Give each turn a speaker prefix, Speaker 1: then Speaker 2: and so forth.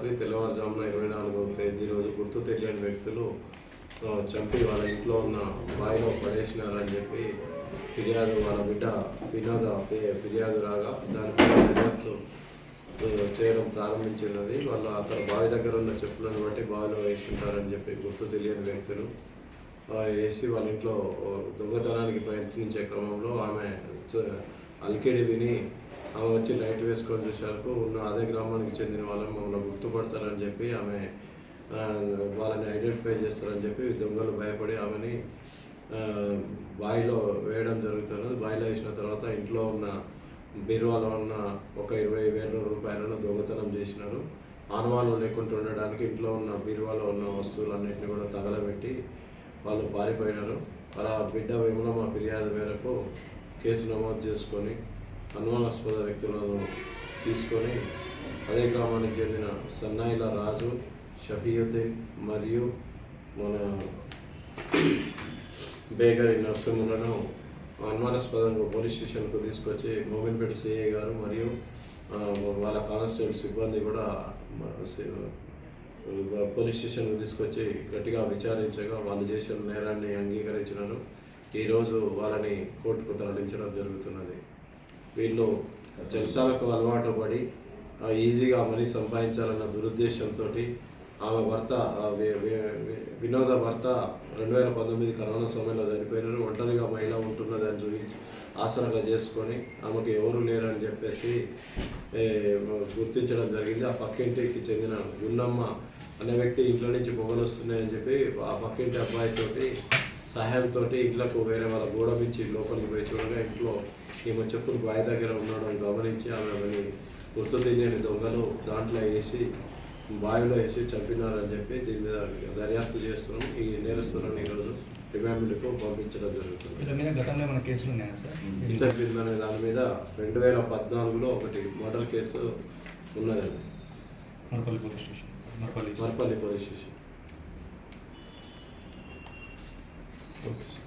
Speaker 1: రాత్రి తెల్లవారుజామున ఇరవై నాలుగు తేదీ రోజు గుర్తు తెలియని వ్యక్తులు చంపి వాళ్ళ ఇంట్లో ఉన్న బావిలో పడేసినారని చెప్పి ఫిర్యాదు వాళ్ళ బిడ్డ వినోద ఫిర్యాదు రాగా దానికి దర్యాప్తు చేయడం ప్రారంభించినది. వాళ్ళు అతను బావి దగ్గర ఉన్న చెప్పులను బట్టి బావిలో వేసి ఉంటారని చెప్పి గుర్తు తెలియని వ్యక్తులు వేసి వాళ్ళ ఇంట్లో దొంగతనానికి ప్రయత్నించే క్రమంలో ఆమె అల్కేడి విని ఆమె వచ్చి లైట్ వేసుకొని చూసేందుకు ఉన్న అదే గ్రామానికి చెందిన వాళ్ళని మమ్మల్ని గుర్తుపడతారని చెప్పి ఆమె వాళ్ళని ఐడెంటిఫై చేస్తారని చెప్పి దొంగలు భయపడి ఆమెని బావిలో వేయడం జరుగుతున్నది. బావిలో వేసిన తర్వాత ఇంట్లో ఉన్న బీరువాలో ఉన్న ఒక ఇరవై వేల రూపాయలను దొంగతనం చేసినారు. ఆనవాళ్ళు లేకుండా ఉండడానికి ఇంట్లో ఉన్న బీరువాలో ఉన్న వస్తువులన్నింటినీ కూడా తగలబెట్టి వాళ్ళు పారిపోయినారు. అలా బిడ్డ విమలమ్మ ఫిర్యాదు మేరకు కేసు నమోదు చేసుకొని అనుమానాస్పద వ్యక్తులను తీసుకొని అదే గ్రామానికి చెందిన సన్నాయిల రాజు షఫీయుద్దీన్ మరియు మన బేకరీ నరసింహులను అనుమానాస్పదంగా పోలీస్ స్టేషన్కు తీసుకొచ్చి మోమిన్పేట సిఐ గారు మరియు వాళ్ళ కానిస్టేబుల్ సిబ్బంది కూడా పోలీస్ స్టేషన్కు తీసుకొచ్చి గట్టిగా విచారించగా వాళ్ళు చేసిన నేరాన్ని అంగీకరించినారు. ఈరోజు వాళ్ళని కోర్టుకు తరలించడం జరుగుతున్నది. వీళ్ళు జలసాలకు అలవాటు పడి ఈజీగా మనీ సంపాదించాలన్న దురుద్దేశంతో ఆమె భర్త వినోద భర్త రెండు వేల పంతొమ్మిది కరోనా సమయంలో చనిపోయినారు. ఒంటరిగా మహిళ ఉంటున్నదని చూపించి ఆసనగా చేసుకొని ఆమెకు ఎవరు లేరని చెప్పేసి గుర్తించడం జరిగింది. ఆ పక్కింటికి చెందిన గున్నమ్మ అనే వ్యక్తి ఇంట్లో నుంచి పొగలు వస్తున్నాయని చెప్పి ఆ పక్కింటి అబ్బాయితోటి సహాయంతో ఇంట్లోకి వేరే వాళ్ళ గోడ నుంచి లోపలికి పోయి చూడగా ఇంట్లో ఈమె చెప్పులు బావి దగ్గర ఉండడం గమనించి ఆమెని గుర్తు తెలియని దొంగలు దాంట్లో వేసి బావిలో వేసి చంపినారని చెప్పి దీని మీద దర్యాప్తు చేస్తున్నాం. ఈ నేరస్తులను ఈరోజు రిమాండ్కు పంపించడం జరుగుతుంది.
Speaker 2: సార్?
Speaker 1: ఇంటర్ అనే దాని మీద రెండు వేల పద్నాలుగులో ఒకటి మర్డర్ కేసు ఉన్నది
Speaker 2: Marapalli police station. Marapalli
Speaker 1: Marpalli police station.
Speaker 2: Oops.